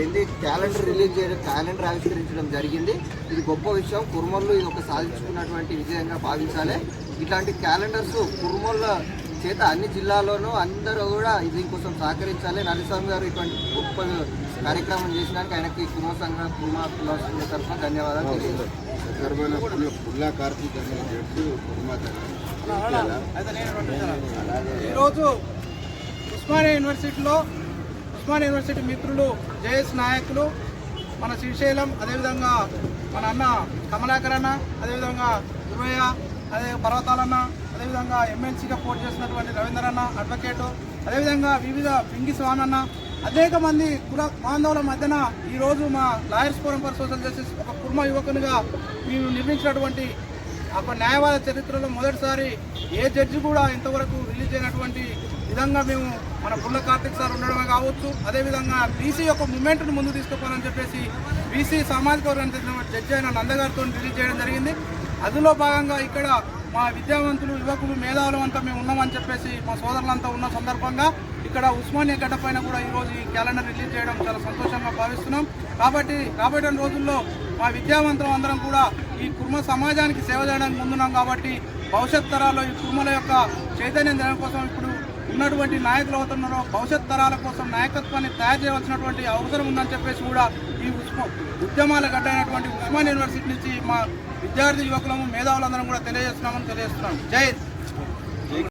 ఏంది calendar release చేయడం calendar ఆవిష్కరించడం జరిగింది. ఇది గొప్ప విషయం. కుర్మల్లో ఇది ఒక సాధించుకున్నటువంటి విజయంగా భావించాలి. ఇట్లాంటి క్యాలెండర్స్ కుర్మల్ల చేత అన్ని జిల్లాల్లోనూ అందరూ కూడా దీనికోసం సహకరించాలి. నరసింహ గారు ఇటువంటి గొప్ప కార్యక్రమం చేసినానికి ఆయనకి కుర్మ సంఘ కుర్మ కుల తరఫున ధన్యవాదాలు తెలియజేస్తాను పుల్ల కార్తీక్ జడ్జి ఈరోజు ఉస్మానియా యూనివర్సిటీలో ఉస్మాన్ యూనివర్సిటీ మిత్రులు జేఎస్ నాయకులు మన శ్రీశైలం అదేవిధంగా మన అన్న కమలాకర్ అన్న అదేవిధంగా గురయ్య అదే పర్వతాలన్న అదేవిధంగా ఎమ్మెల్సీగా పోటీ చేసినటువంటి రవీందర్ అన్న అడ్వకేటు అదేవిధంగా వివిధ పింగి స్వామి అన్న అనేక మంది కుల బాంధవుల మధ్యన ఈరోజు మా lawyers forum for social justice ఒక కుర్మ యువకునిగా మేము నిర్మించినటువంటి ఒక న్యాయవాద చరిత్రలో మొదటిసారి ఏ జడ్జి కూడా ఇంతవరకు రిలీజ్ అయినటువంటి విధంగా మేము మన పుల్ల కార్తిక్ సార్ ఉండడమే కావచ్చు. అదేవిధంగా బీసీ యొక్క మూమెంట్ను ముందు తీసుకుపోవాలని చెప్పేసి బీసీ సామాజిక వర్గానికి చెందిన జడ్జి అయిన నందగారితో రిలీజ్ చేయడం జరిగింది. అందులో భాగంగా ఇక్కడ మా విద్యావంతులు యువకులు మేధావులు అంతా మేము ఉన్నామని చెప్పేసి మా సోదరులంతా ఉన్న సందర్భంగా ఇక్కడ ఉస్మానియా గడ్డ పైన కూడా ఈరోజు ఈ క్యాలెండర్ రిలీజ్ చేయడం చాలా సంతోషంగా భావిస్తున్నాం కాబట్టి రాబోయే రోజుల్లో మా విద్యావంతులం అందరం కూడా ఈ కుర్మ సమాజానికి సేవ చేయడానికి ముందున్నాం కాబట్టి భవిష్యత్ తరాల్లో ఈ కుర్మల యొక్క చైతన్యం జరగడం కోసం ఇప్పుడు ఉన్నటువంటి నాయకులు అవుతున్నారో భవిష్యత్ తరాల కోసం నాయకత్వాన్ని తయారు చేయవలసినటువంటి అవసరం ఉందని చెప్పేసి కూడా ఈ ఉస్మా ఉద్యమాల గడ్డ అయినటువంటి ఉస్మాన్ యూనివర్సిటీ నుంచి మా విద్యార్థి యువకులము మేధావులందరం కూడా తెలియజేస్తున్నామని తెలియజేస్తున్నాం జై హింద్.